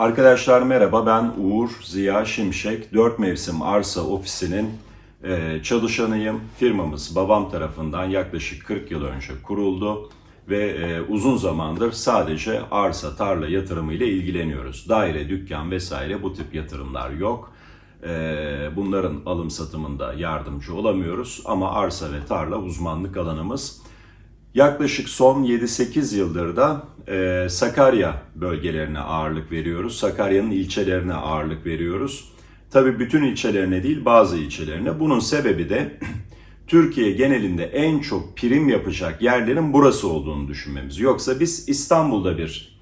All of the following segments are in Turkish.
Arkadaşlar merhaba ben Uğur Ziya Şimşek. 4 Mevsim Arsa Ofisi'nin e, çalışanıyım. Firmamız babam tarafından yaklaşık 40 yıl önce kuruldu ve e, uzun zamandır sadece arsa tarla yatırımı ile ilgileniyoruz. Daire, dükkan vesaire bu tip yatırımlar yok. E, bunların alım satımında yardımcı olamıyoruz ama arsa ve tarla uzmanlık alanımız. Yaklaşık son 7-8 yıldır da e, Sakarya bölgelerine ağırlık veriyoruz. Sakarya'nın ilçelerine ağırlık veriyoruz. Tabii bütün ilçelerine değil bazı ilçelerine. Bunun sebebi de Türkiye genelinde en çok prim yapacak yerlerin burası olduğunu düşünmemiz. Yoksa biz İstanbul'da bir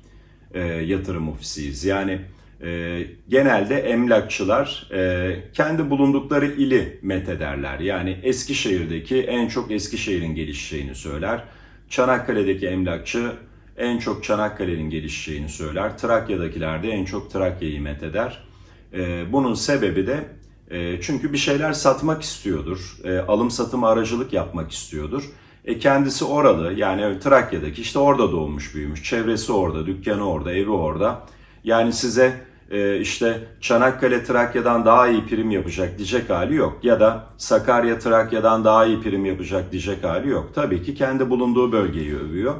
e, yatırım ofisiyiz. Yani e, genelde emlakçılar e, kendi bulundukları ili methederler. Yani Eskişehir'deki en çok Eskişehir'in gelişeceğini söyler. Çanakkale'deki emlakçı en çok Çanakkale'nin gelişeceğini söyler. Trakya'dakiler de en çok Trakya'yı metheder. E, bunun sebebi de e, çünkü bir şeyler satmak istiyordur. E, alım satım aracılık yapmak istiyordur. E, kendisi oralı yani Trakya'daki işte orada doğmuş büyümüş. Çevresi orada, dükkanı orada, evi orada. Yani size işte Çanakkale Trakya'dan daha iyi prim yapacak diyecek hali yok. Ya da Sakarya Trakya'dan daha iyi prim yapacak diyecek hali yok. Tabii ki kendi bulunduğu bölgeyi övüyor.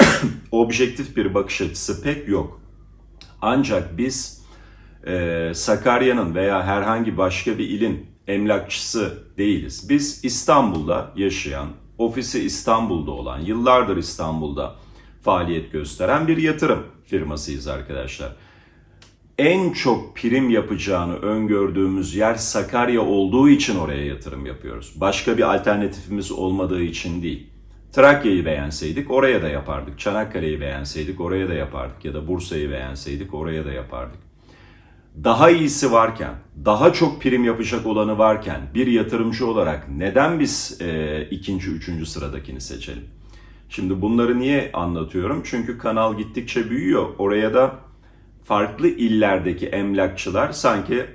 Objektif bir bakış açısı pek yok. Ancak biz e, Sakarya'nın veya herhangi başka bir ilin emlakçısı değiliz. Biz İstanbul'da yaşayan, ofisi İstanbul'da olan, yıllardır İstanbul'da faaliyet gösteren bir yatırım firmasıyız arkadaşlar. En çok prim yapacağını öngördüğümüz yer Sakarya olduğu için oraya yatırım yapıyoruz. Başka bir alternatifimiz olmadığı için değil. Trakya'yı beğenseydik oraya da yapardık. Çanakkale'yi beğenseydik oraya da yapardık. Ya da Bursa'yı beğenseydik oraya da yapardık daha iyisi varken, daha çok prim yapacak olanı varken bir yatırımcı olarak neden biz e, ikinci, üçüncü sıradakini seçelim? Şimdi bunları niye anlatıyorum? Çünkü kanal gittikçe büyüyor. Oraya da farklı illerdeki emlakçılar sanki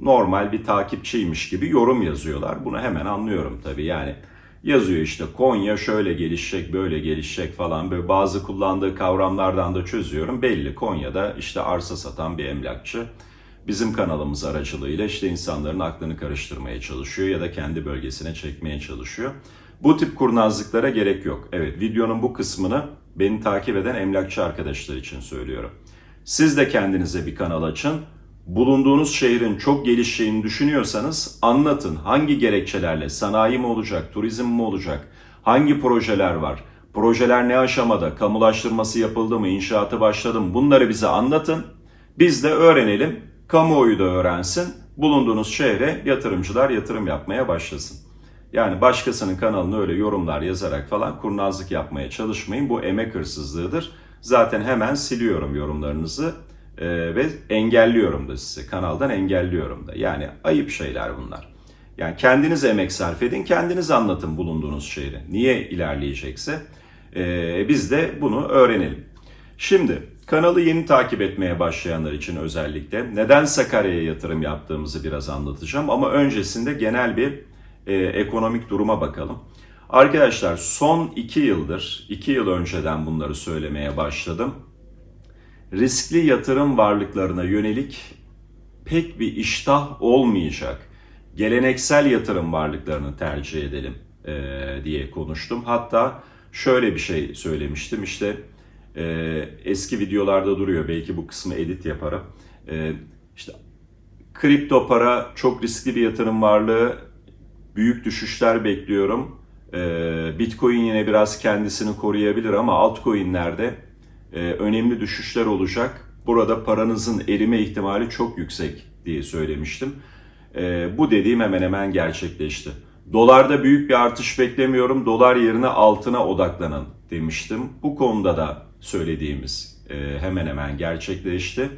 normal bir takipçiymiş gibi yorum yazıyorlar. Bunu hemen anlıyorum tabii yani. Yazıyor işte Konya şöyle gelişecek, böyle gelişecek falan böyle bazı kullandığı kavramlardan da çözüyorum. Belli Konya'da işte arsa satan bir emlakçı bizim kanalımız aracılığıyla işte insanların aklını karıştırmaya çalışıyor ya da kendi bölgesine çekmeye çalışıyor. Bu tip kurnazlıklara gerek yok. Evet videonun bu kısmını beni takip eden emlakçı arkadaşlar için söylüyorum. Siz de kendinize bir kanal açın. Bulunduğunuz şehrin çok gelişeceğini düşünüyorsanız anlatın. Hangi gerekçelerle sanayi mi olacak, turizm mi olacak, hangi projeler var, projeler ne aşamada, kamulaştırması yapıldı mı, inşaatı başladı mı bunları bize anlatın. Biz de öğrenelim, kamuoyu da öğrensin, bulunduğunuz şehre yatırımcılar yatırım yapmaya başlasın. Yani başkasının kanalına öyle yorumlar yazarak falan kurnazlık yapmaya çalışmayın. Bu emek hırsızlığıdır. Zaten hemen siliyorum yorumlarınızı e, ve engelliyorum da sizi. Kanaldan engelliyorum da. Yani ayıp şeyler bunlar. Yani kendiniz emek sarf edin, kendiniz anlatın bulunduğunuz şehri. Niye ilerleyecekse e, biz de bunu öğrenelim. Şimdi kanalı yeni takip etmeye başlayanlar için özellikle neden Sakarya'ya yatırım yaptığımızı biraz anlatacağım. Ama öncesinde genel bir e, ekonomik duruma bakalım. Arkadaşlar son iki yıldır, iki yıl önceden bunları söylemeye başladım. Riskli yatırım varlıklarına yönelik pek bir iştah olmayacak. Geleneksel yatırım varlıklarını tercih edelim e, diye konuştum. Hatta şöyle bir şey söylemiştim işte e, eski videolarda duruyor belki bu kısmı edit yaparım. E, işte kripto para çok riskli bir yatırım varlığı büyük düşüşler bekliyorum. Ee, Bitcoin yine biraz kendisini koruyabilir ama altcoin'lerde e, önemli düşüşler olacak. Burada paranızın erime ihtimali çok yüksek diye söylemiştim. Ee, bu dediğim hemen hemen gerçekleşti. Dolarda büyük bir artış beklemiyorum. Dolar yerine altına odaklanın demiştim. Bu konuda da söylediğimiz e, hemen hemen gerçekleşti.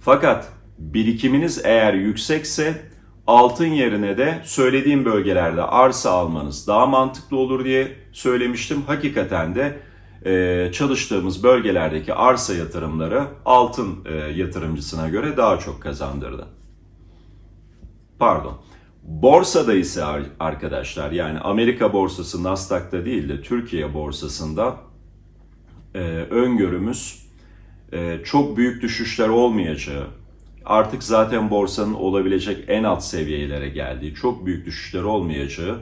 Fakat birikiminiz eğer yüksekse altın yerine de söylediğim bölgelerde arsa almanız daha mantıklı olur diye söylemiştim. Hakikaten de e, çalıştığımız bölgelerdeki arsa yatırımları altın e, yatırımcısına göre daha çok kazandırdı. Pardon. Borsada ise arkadaşlar yani Amerika borsası Nasdaq'ta değil de Türkiye borsasında e, öngörümüz e, çok büyük düşüşler olmayacağı, artık zaten borsanın olabilecek en alt seviyelere geldiği, çok büyük düşüşler olmayacağı,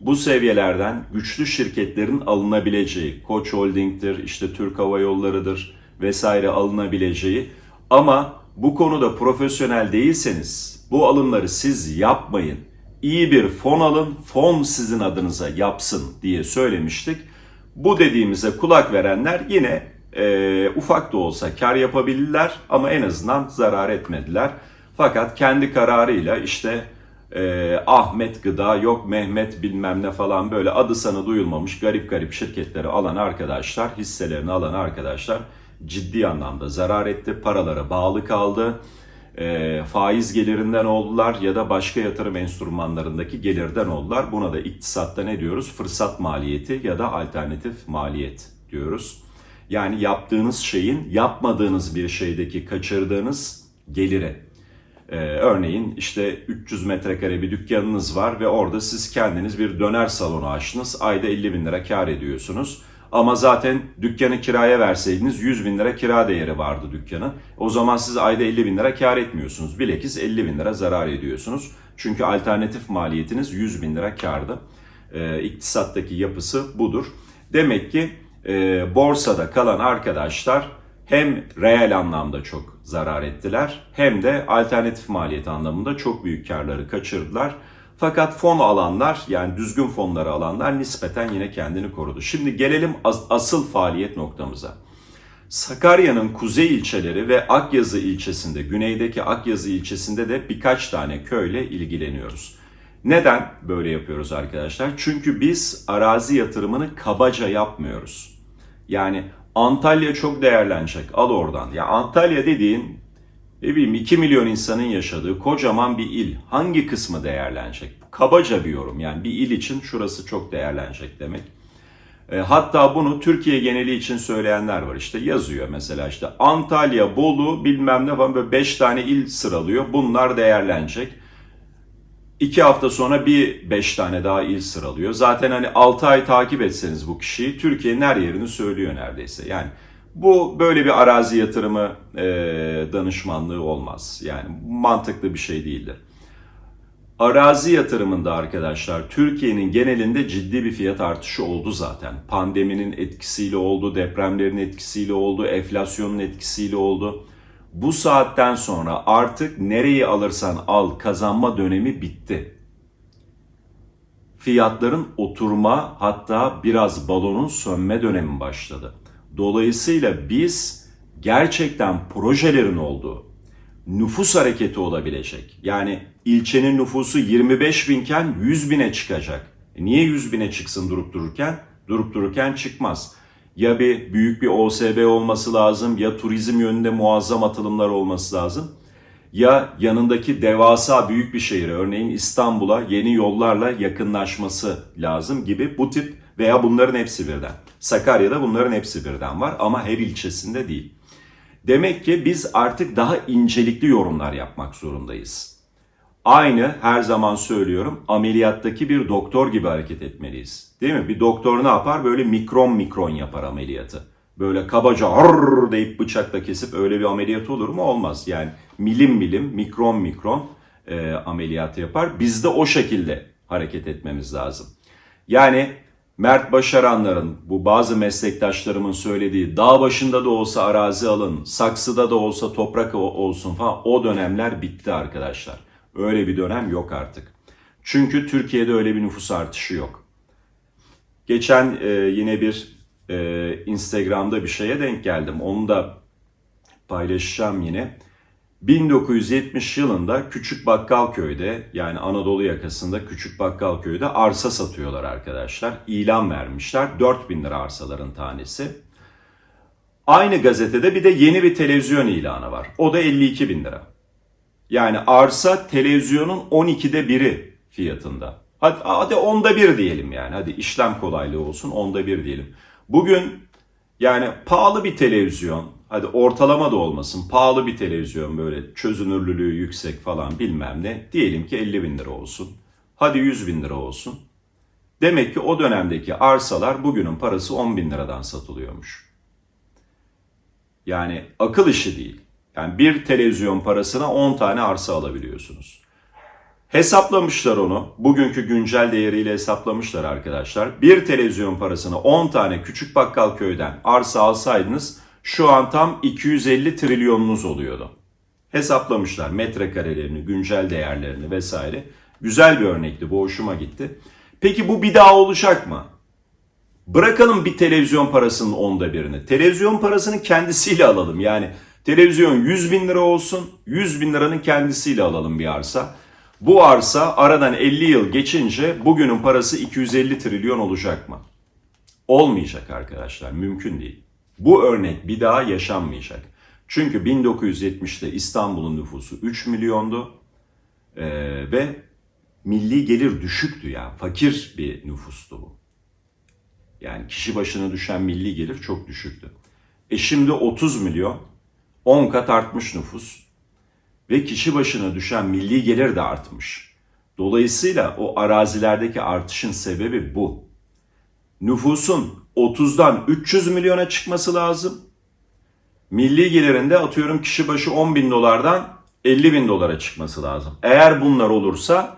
bu seviyelerden güçlü şirketlerin alınabileceği, Koç Holding'dir, işte Türk Hava Yolları'dır vesaire alınabileceği ama bu konuda profesyonel değilseniz bu alımları siz yapmayın. İyi bir fon alın, fon sizin adınıza yapsın diye söylemiştik. Bu dediğimize kulak verenler yine e, ufak da olsa kar yapabilirler ama en azından zarar etmediler. Fakat kendi kararıyla işte e, Ahmet Gıda yok Mehmet bilmem ne falan böyle adı sana duyulmamış garip garip şirketleri alan arkadaşlar, hisselerini alan arkadaşlar ciddi anlamda zarar etti. Paralara bağlı kaldı. E, faiz gelirinden oldular ya da başka yatırım enstrümanlarındaki gelirden oldular. Buna da iktisatta ne diyoruz? Fırsat maliyeti ya da alternatif maliyet diyoruz. Yani yaptığınız şeyin yapmadığınız bir şeydeki kaçırdığınız geliri. Ee, örneğin işte 300 metrekare bir dükkanınız var ve orada siz kendiniz bir döner salonu açtınız. Ayda 50 bin lira kar ediyorsunuz. Ama zaten dükkanı kiraya verseydiniz 100 bin lira kira değeri vardı dükkanın. O zaman siz ayda 50 bin lira kar etmiyorsunuz. Bilakis 50 bin lira zarar ediyorsunuz. Çünkü alternatif maliyetiniz 100 bin lira kardı. Ee, iktisattaki yapısı budur. Demek ki e, borsada kalan arkadaşlar hem reel anlamda çok zarar ettiler hem de alternatif maliyet anlamında çok büyük karları kaçırdılar. Fakat fon alanlar yani düzgün fonları alanlar nispeten yine kendini korudu. Şimdi gelelim as- asıl faaliyet noktamıza. Sakarya'nın kuzey ilçeleri ve Akyazı ilçesinde, güneydeki Akyazı ilçesinde de birkaç tane köyle ilgileniyoruz. Neden böyle yapıyoruz arkadaşlar? Çünkü biz arazi yatırımını kabaca yapmıyoruz. Yani Antalya çok değerlenecek. Al oradan. Ya Antalya dediğin ne bileyim 2 milyon insanın yaşadığı kocaman bir il. Hangi kısmı değerlenecek? Kabaca bir yorum. Yani bir il için şurası çok değerlenecek demek. E, hatta bunu Türkiye geneli için söyleyenler var. İşte yazıyor mesela işte Antalya, Bolu bilmem ne falan böyle 5 tane il sıralıyor. Bunlar değerlenecek. İki hafta sonra bir beş tane daha il sıralıyor. Zaten hani 6 ay takip etseniz bu kişiyi Türkiye'nin her yerini söylüyor neredeyse. Yani bu böyle bir arazi yatırımı e, danışmanlığı olmaz. Yani mantıklı bir şey değildir. Arazi yatırımında arkadaşlar Türkiye'nin genelinde ciddi bir fiyat artışı oldu zaten. Pandeminin etkisiyle oldu, depremlerin etkisiyle oldu, enflasyonun etkisiyle oldu. Bu saatten sonra artık nereyi alırsan al kazanma dönemi bitti. Fiyatların oturma hatta biraz balonun sönme dönemi başladı. Dolayısıyla biz gerçekten projelerin olduğu, nüfus hareketi olabilecek. Yani ilçenin nüfusu 25 binken 100 bine çıkacak. E niye 100 bine çıksın durup dururken? Durup dururken çıkmaz. Ya bir büyük bir OSB olması lazım ya turizm yönünde muazzam atılımlar olması lazım. Ya yanındaki devasa büyük bir şehir örneğin İstanbul'a yeni yollarla yakınlaşması lazım gibi bu tip veya bunların hepsi birden. Sakarya'da bunların hepsi birden var ama her ilçesinde değil. Demek ki biz artık daha incelikli yorumlar yapmak zorundayız. Aynı her zaman söylüyorum ameliyattaki bir doktor gibi hareket etmeliyiz. Değil mi? Bir doktor ne yapar? Böyle mikron mikron yapar ameliyatı. Böyle kabaca hırr deyip bıçakla kesip öyle bir ameliyat olur mu? Olmaz. Yani milim milim, mikron mikron e, ameliyatı yapar. Biz de o şekilde hareket etmemiz lazım. Yani Mert Başaranların, bu bazı meslektaşlarımın söylediği dağ başında da olsa arazi alın, saksıda da olsa toprak olsun falan o dönemler bitti arkadaşlar. Öyle bir dönem yok artık. Çünkü Türkiye'de öyle bir nüfus artışı yok. Geçen e, yine bir e, Instagram'da bir şeye denk geldim. Onu da paylaşacağım yine. 1970 yılında Küçük Bakkalköy'de yani Anadolu yakasında Küçük Bakkalköy'de arsa satıyorlar arkadaşlar. İlan vermişler. 4000 lira arsaların tanesi. Aynı gazetede bir de yeni bir televizyon ilanı var. O da 52 bin lira. Yani arsa televizyonun 12'de biri fiyatında. Hadi, hadi onda bir diyelim yani. Hadi işlem kolaylığı olsun onda bir diyelim. Bugün yani pahalı bir televizyon, hadi ortalama da olmasın, pahalı bir televizyon böyle çözünürlülüğü yüksek falan bilmem ne. Diyelim ki 50 bin lira olsun. Hadi 100 bin lira olsun. Demek ki o dönemdeki arsalar bugünün parası 10 bin liradan satılıyormuş. Yani akıl işi değil. Yani bir televizyon parasına 10 tane arsa alabiliyorsunuz. Hesaplamışlar onu. Bugünkü güncel değeriyle hesaplamışlar arkadaşlar. Bir televizyon parasına 10 tane küçük bakkal köyden arsa alsaydınız şu an tam 250 trilyonunuz oluyordu. Hesaplamışlar metrekarelerini, güncel değerlerini vesaire. Güzel bir örnekti. Bu hoşuma gitti. Peki bu bir daha olacak mı? Bırakalım bir televizyon parasının onda birini. Televizyon parasını kendisiyle alalım. Yani televizyon 100 bin lira olsun, 100 bin liranın kendisiyle alalım bir arsa. Bu arsa aradan 50 yıl geçince bugünün parası 250 trilyon olacak mı? Olmayacak arkadaşlar, mümkün değil. Bu örnek bir daha yaşanmayacak. Çünkü 1970'te İstanbul'un nüfusu 3 milyondu Ee, ve milli gelir düşüktü yani fakir bir nüfustu bu. Yani kişi başına düşen milli gelir çok düşüktü. E şimdi 30 milyon, 10 kat artmış nüfus ve kişi başına düşen milli gelir de artmış. Dolayısıyla o arazilerdeki artışın sebebi bu. Nüfusun 30'dan 300 milyona çıkması lazım. Milli gelirinde atıyorum kişi başı 10 bin dolardan 50 bin dolara çıkması lazım. Eğer bunlar olursa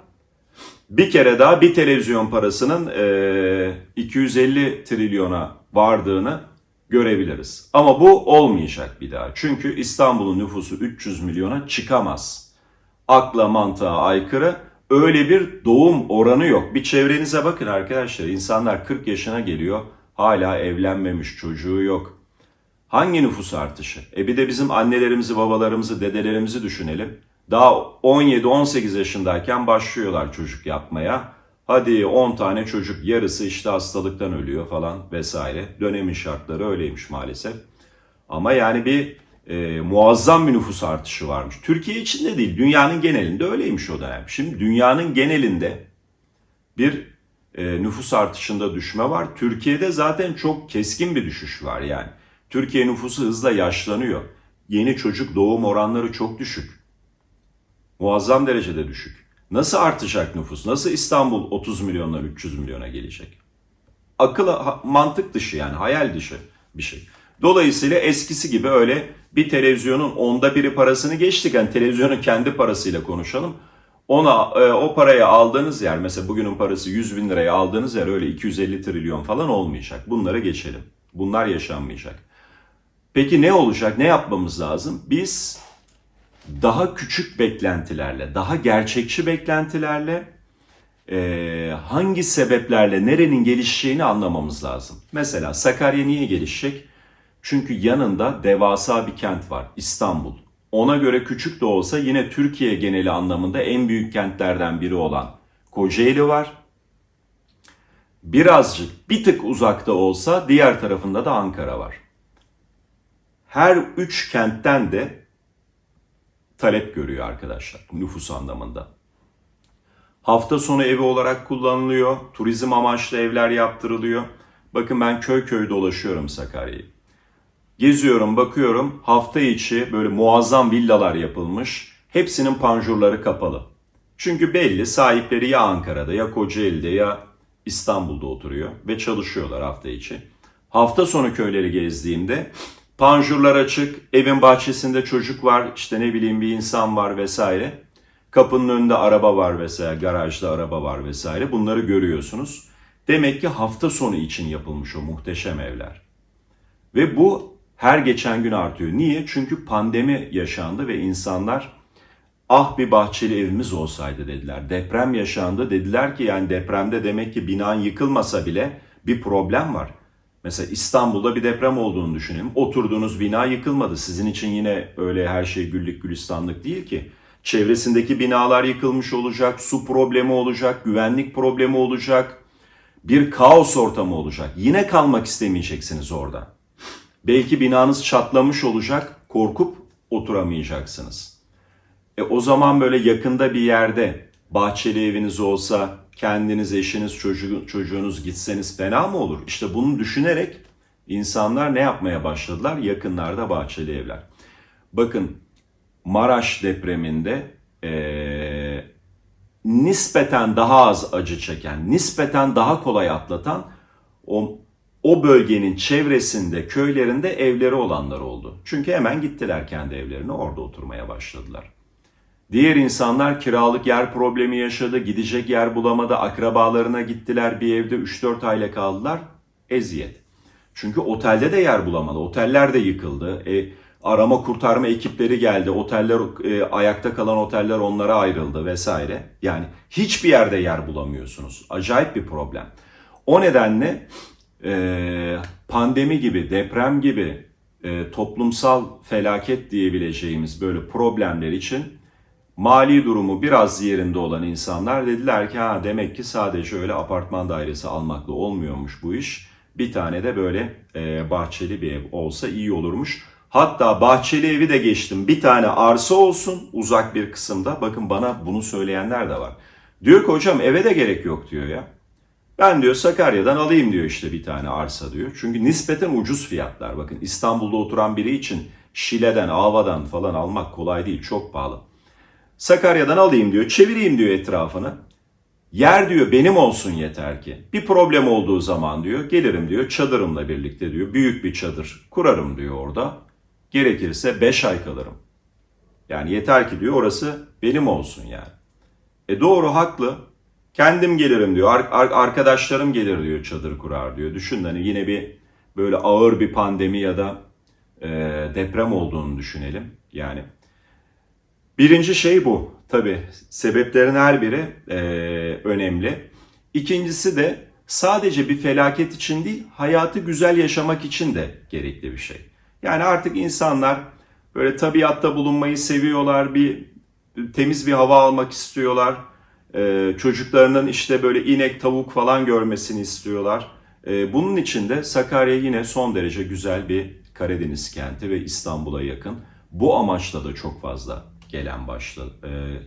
bir kere daha bir televizyon parasının eee, 250 trilyona vardığını görebiliriz. Ama bu olmayacak bir daha. Çünkü İstanbul'un nüfusu 300 milyona çıkamaz. Akla mantığa aykırı öyle bir doğum oranı yok. Bir çevrenize bakın arkadaşlar. İnsanlar 40 yaşına geliyor hala evlenmemiş çocuğu yok. Hangi nüfus artışı? E bir de bizim annelerimizi, babalarımızı, dedelerimizi düşünelim. Daha 17-18 yaşındayken başlıyorlar çocuk yapmaya. Hadi 10 tane çocuk yarısı işte hastalıktan ölüyor falan vesaire. Dönemin şartları öyleymiş maalesef. Ama yani bir e, muazzam bir nüfus artışı varmış. Türkiye içinde değil, dünyanın genelinde öyleymiş o dönem. Şimdi dünyanın genelinde bir e, nüfus artışında düşme var. Türkiye'de zaten çok keskin bir düşüş var yani. Türkiye nüfusu hızla yaşlanıyor. Yeni çocuk doğum oranları çok düşük. Muazzam derecede düşük. Nasıl artacak nüfus? Nasıl İstanbul 30 milyonlar 300 milyona gelecek? Akıl mantık dışı yani hayal dışı bir şey. Dolayısıyla eskisi gibi öyle bir televizyonun onda biri parasını geçtik. Yani televizyonun kendi parasıyla konuşalım. Ona e, o parayı aldığınız yer mesela bugünün parası 100 bin liraya aldığınız yer öyle 250 trilyon falan olmayacak. Bunlara geçelim. Bunlar yaşanmayacak. Peki ne olacak? Ne yapmamız lazım? Biz daha küçük beklentilerle, daha gerçekçi beklentilerle e, hangi sebeplerle nerenin gelişeceğini anlamamız lazım. Mesela Sakarya niye gelişecek? Çünkü yanında devasa bir kent var, İstanbul. Ona göre küçük de olsa yine Türkiye geneli anlamında en büyük kentlerden biri olan Kocaeli var. Birazcık, bir tık uzakta olsa diğer tarafında da Ankara var. Her üç kentten de talep görüyor arkadaşlar nüfus anlamında. Hafta sonu evi olarak kullanılıyor. Turizm amaçlı evler yaptırılıyor. Bakın ben köy köy dolaşıyorum Sakarya'yı. Geziyorum, bakıyorum. Hafta içi böyle muazzam villalar yapılmış. Hepsinin panjurları kapalı. Çünkü belli sahipleri ya Ankara'da ya Kocaeli'de ya İstanbul'da oturuyor ve çalışıyorlar hafta içi. Hafta sonu köyleri gezdiğimde panjurlar açık, evin bahçesinde çocuk var, işte ne bileyim bir insan var vesaire. Kapının önünde araba var vesaire, garajda araba var vesaire. Bunları görüyorsunuz. Demek ki hafta sonu için yapılmış o muhteşem evler. Ve bu her geçen gün artıyor. Niye? Çünkü pandemi yaşandı ve insanlar ah bir bahçeli evimiz olsaydı dediler. Deprem yaşandı dediler ki yani depremde demek ki binan yıkılmasa bile bir problem var. Mesela İstanbul'da bir deprem olduğunu düşünelim. Oturduğunuz bina yıkılmadı. Sizin için yine öyle her şey güllük gülistanlık değil ki. Çevresindeki binalar yıkılmış olacak, su problemi olacak, güvenlik problemi olacak, bir kaos ortamı olacak. Yine kalmak istemeyeceksiniz orada. Belki binanız çatlamış olacak, korkup oturamayacaksınız. E o zaman böyle yakında bir yerde bahçeli eviniz olsa, kendiniz, eşiniz, çocuğu, çocuğunuz gitseniz fena mı olur? İşte bunu düşünerek insanlar ne yapmaya başladılar? Yakınlarda bahçeli evler. Bakın Maraş depreminde eee, nispeten daha az acı çeken, nispeten daha kolay atlatan o o bölgenin çevresinde, köylerinde evleri olanlar oldu. Çünkü hemen gittiler kendi evlerine, orada oturmaya başladılar. Diğer insanlar kiralık yer problemi yaşadı, gidecek yer bulamadı, akrabalarına gittiler, bir evde 3-4 aile kaldılar. Eziyet. Çünkü otelde de yer bulamadı, oteller de yıkıldı. E, arama kurtarma ekipleri geldi, oteller e, ayakta kalan oteller onlara ayrıldı vesaire. Yani hiçbir yerde yer bulamıyorsunuz. Acayip bir problem. O nedenle e, pandemi gibi, deprem gibi e, toplumsal felaket diyebileceğimiz böyle problemler için mali durumu biraz yerinde olan insanlar dediler ki ha demek ki sadece öyle apartman dairesi almakla olmuyormuş bu iş. Bir tane de böyle e, bahçeli bir ev olsa iyi olurmuş. Hatta bahçeli evi de geçtim. Bir tane arsa olsun uzak bir kısımda. Bakın bana bunu söyleyenler de var. Diyor ki hocam eve de gerek yok diyor ya. Ben diyor Sakarya'dan alayım diyor işte bir tane arsa diyor. Çünkü nispeten ucuz fiyatlar. Bakın İstanbul'da oturan biri için Şile'den, Ava'dan falan almak kolay değil. Çok pahalı. Sakarya'dan alayım diyor. Çevireyim diyor etrafını. Yer diyor benim olsun yeter ki. Bir problem olduğu zaman diyor gelirim diyor çadırımla birlikte diyor. Büyük bir çadır kurarım diyor orada. Gerekirse 5 ay kalırım. Yani yeter ki diyor orası benim olsun yani. E doğru haklı. Kendim gelirim diyor. Ar- ar- arkadaşlarım gelir diyor çadır kurar diyor. Düşün hani yine bir böyle ağır bir pandemi ya da e, deprem olduğunu düşünelim. Yani birinci şey bu. Tabi sebeplerin her biri e, önemli. İkincisi de sadece bir felaket için değil hayatı güzel yaşamak için de gerekli bir şey. Yani artık insanlar böyle tabiatta bulunmayı seviyorlar. Bir temiz bir hava almak istiyorlar. Ee, çocuklarının işte böyle inek, tavuk falan görmesini istiyorlar. Ee, bunun için de Sakarya yine son derece güzel bir Karadeniz kenti ve İstanbul'a yakın. Bu amaçla da çok fazla gelen başladı. Ee,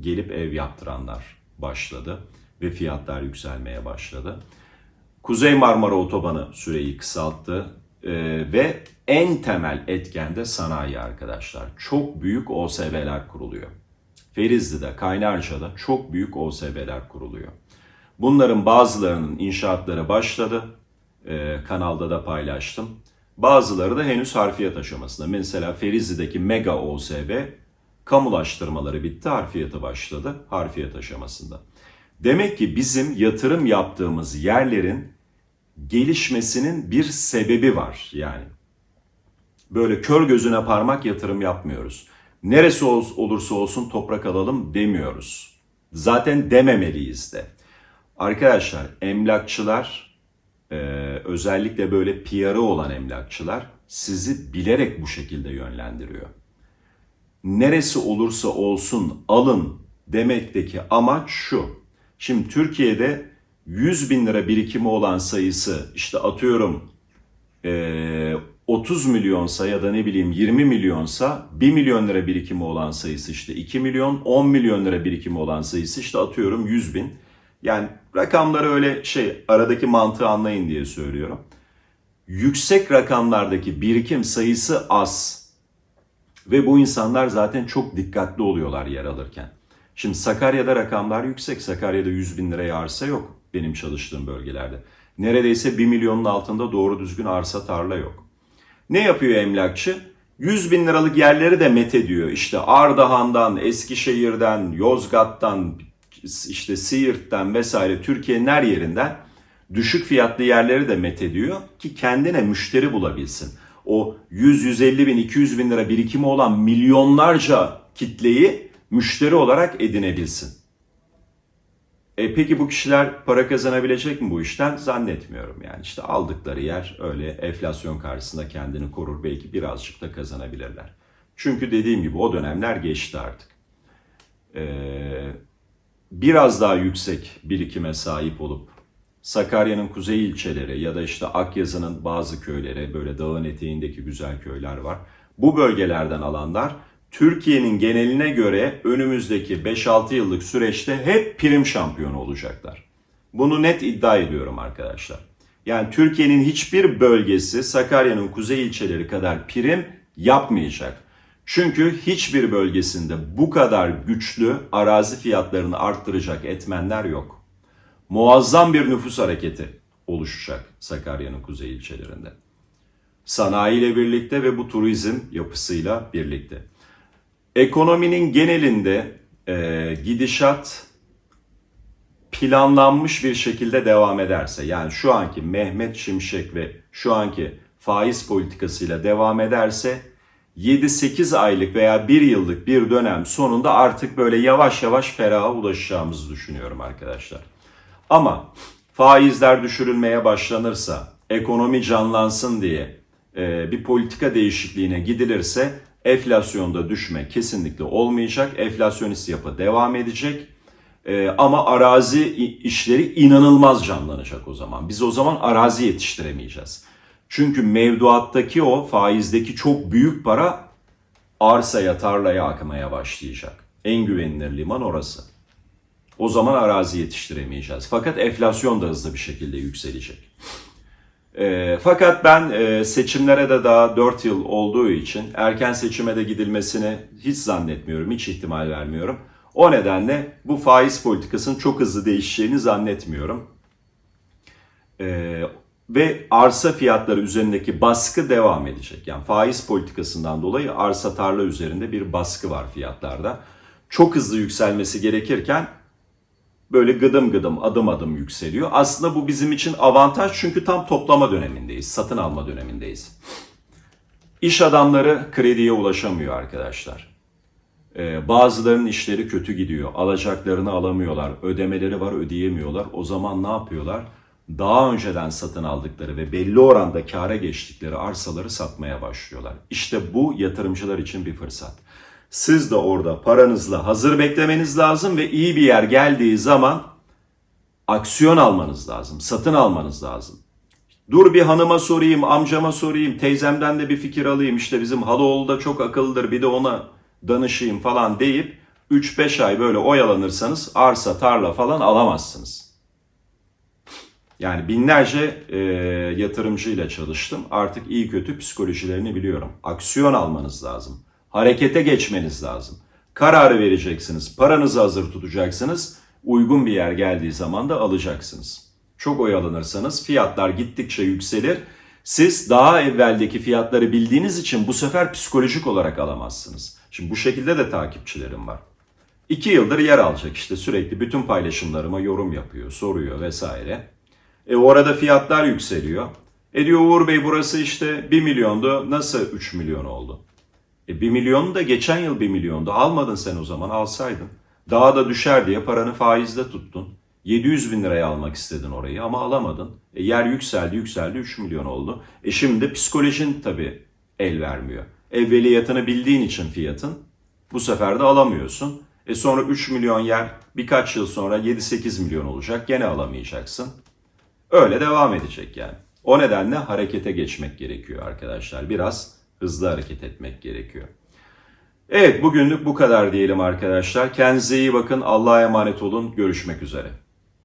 gelip ev yaptıranlar başladı ve fiyatlar yükselmeye başladı. Kuzey Marmara Otobanı süreyi kısalttı Ee, ve en temel etken de sanayi arkadaşlar. Çok büyük OSB'ler kuruluyor. Ferizli'de, Kaynarca'da çok büyük OSB'ler kuruluyor. Bunların bazılarının inşaatları başladı. Ee, kanalda da paylaştım. Bazıları da henüz harfiyat aşamasında. Mesela Ferizli'deki mega OSB kamulaştırmaları bitti, harfiyatı başladı. Harfiyat aşamasında. Demek ki bizim yatırım yaptığımız yerlerin gelişmesinin bir sebebi var yani. Böyle kör gözüne parmak yatırım yapmıyoruz. Neresi ol- olursa olsun toprak alalım demiyoruz. Zaten dememeliyiz de. Arkadaşlar emlakçılar özellikle böyle PR'ı olan emlakçılar sizi bilerek bu şekilde yönlendiriyor. Neresi olursa olsun alın demekteki amaç şu. Şimdi Türkiye'de 100 bin lira birikimi olan sayısı işte atıyorum e, 30 milyonsa ya da ne bileyim 20 milyonsa 1 milyon lira birikimi olan sayısı işte 2 milyon 10 milyon lira birikimi olan sayısı işte atıyorum 100 bin. Yani rakamları öyle şey aradaki mantığı anlayın diye söylüyorum. Yüksek rakamlardaki birikim sayısı az. Ve bu insanlar zaten çok dikkatli oluyorlar yer alırken. Şimdi Sakarya'da rakamlar yüksek. Sakarya'da 100 bin liraya arsa yok benim çalıştığım bölgelerde. Neredeyse 1 milyonun altında doğru düzgün arsa tarla yok. Ne yapıyor emlakçı? 100 bin liralık yerleri de met ediyor. İşte Ardahan'dan, Eskişehir'den, Yozgat'tan, işte Siirt'ten vesaire Türkiye'nin her yerinden düşük fiyatlı yerleri de met ediyor ki kendine müşteri bulabilsin. O 100-150 bin, 200 bin lira birikimi olan milyonlarca kitleyi müşteri olarak edinebilsin. E peki bu kişiler para kazanabilecek mi bu işten? Zannetmiyorum yani. İşte aldıkları yer öyle enflasyon karşısında kendini korur. Belki birazcık da kazanabilirler. Çünkü dediğim gibi o dönemler geçti artık. Ee, biraz daha yüksek birikime sahip olup Sakarya'nın kuzey ilçeleri ya da işte Akyazı'nın bazı köyleri böyle dağın eteğindeki güzel köyler var. Bu bölgelerden alanlar Türkiye'nin geneline göre önümüzdeki 5-6 yıllık süreçte hep prim şampiyonu olacaklar. Bunu net iddia ediyorum arkadaşlar. Yani Türkiye'nin hiçbir bölgesi Sakarya'nın kuzey ilçeleri kadar prim yapmayacak. Çünkü hiçbir bölgesinde bu kadar güçlü arazi fiyatlarını arttıracak etmenler yok. Muazzam bir nüfus hareketi oluşacak Sakarya'nın kuzey ilçelerinde. Sanayi ile birlikte ve bu turizm yapısıyla birlikte. Ekonominin genelinde e, gidişat planlanmış bir şekilde devam ederse yani şu anki Mehmet Şimşek ve şu anki faiz politikasıyla devam ederse 7-8 aylık veya 1 yıllık bir dönem sonunda artık böyle yavaş yavaş feraha ulaşacağımızı düşünüyorum arkadaşlar. Ama faizler düşürülmeye başlanırsa, ekonomi canlansın diye e, bir politika değişikliğine gidilirse enflasyonda düşme kesinlikle olmayacak. Enflasyonist yapı devam edecek. E, ama arazi işleri inanılmaz canlanacak o zaman. Biz o zaman arazi yetiştiremeyeceğiz. Çünkü mevduattaki o faizdeki çok büyük para arsaya, tarlaya akmaya başlayacak. En güvenilir liman orası. O zaman arazi yetiştiremeyeceğiz. Fakat enflasyon da hızlı bir şekilde yükselecek. E, fakat ben e, seçimlere de daha 4 yıl olduğu için erken seçime de gidilmesini hiç zannetmiyorum, hiç ihtimal vermiyorum. O nedenle bu faiz politikasının çok hızlı değişeceğini zannetmiyorum. E, ve arsa fiyatları üzerindeki baskı devam edecek. Yani faiz politikasından dolayı arsa tarla üzerinde bir baskı var fiyatlarda. Çok hızlı yükselmesi gerekirken böyle gıdım gıdım adım adım yükseliyor. Aslında bu bizim için avantaj çünkü tam toplama dönemindeyiz, satın alma dönemindeyiz. İş adamları krediye ulaşamıyor arkadaşlar. Ee, bazılarının işleri kötü gidiyor. Alacaklarını alamıyorlar. Ödemeleri var ödeyemiyorlar. O zaman ne yapıyorlar? Daha önceden satın aldıkları ve belli oranda kâra geçtikleri arsaları satmaya başlıyorlar. İşte bu yatırımcılar için bir fırsat. Siz de orada paranızla hazır beklemeniz lazım ve iyi bir yer geldiği zaman aksiyon almanız lazım, satın almanız lazım. Dur bir hanıma sorayım, amcama sorayım, teyzemden de bir fikir alayım. İşte bizim Haloğlu da çok akıllıdır bir de ona danışayım falan deyip 3-5 ay böyle oyalanırsanız arsa, tarla falan alamazsınız. Yani binlerce e, yatırımcıyla çalıştım. Artık iyi kötü psikolojilerini biliyorum. Aksiyon almanız lazım. Harekete geçmeniz lazım. Kararı vereceksiniz. Paranızı hazır tutacaksınız. Uygun bir yer geldiği zaman da alacaksınız. Çok oyalanırsanız fiyatlar gittikçe yükselir. Siz daha evveldeki fiyatları bildiğiniz için bu sefer psikolojik olarak alamazsınız. Şimdi bu şekilde de takipçilerim var. İki yıldır yer alacak işte sürekli bütün paylaşımlarıma yorum yapıyor, soruyor vesaire. E orada fiyatlar yükseliyor. E diyor Uğur Bey burası işte 1 milyondu nasıl 3 milyon oldu? E 1 milyon da geçen yıl 1 milyondu. Almadın sen o zaman alsaydın. Daha da düşer diye paranı faizde tuttun. 700 bin liraya almak istedin orayı ama alamadın. E yer yükseldi yükseldi 3 milyon oldu. E şimdi psikolojin tabii el vermiyor. Evveliyatını bildiğin için fiyatın bu sefer de alamıyorsun. E sonra 3 milyon yer birkaç yıl sonra 7-8 milyon olacak gene alamayacaksın. Öyle devam edecek yani. O nedenle harekete geçmek gerekiyor arkadaşlar. Biraz hızlı hareket etmek gerekiyor. Evet bugünlük bu kadar diyelim arkadaşlar. Kendinize iyi bakın. Allah'a emanet olun. Görüşmek üzere.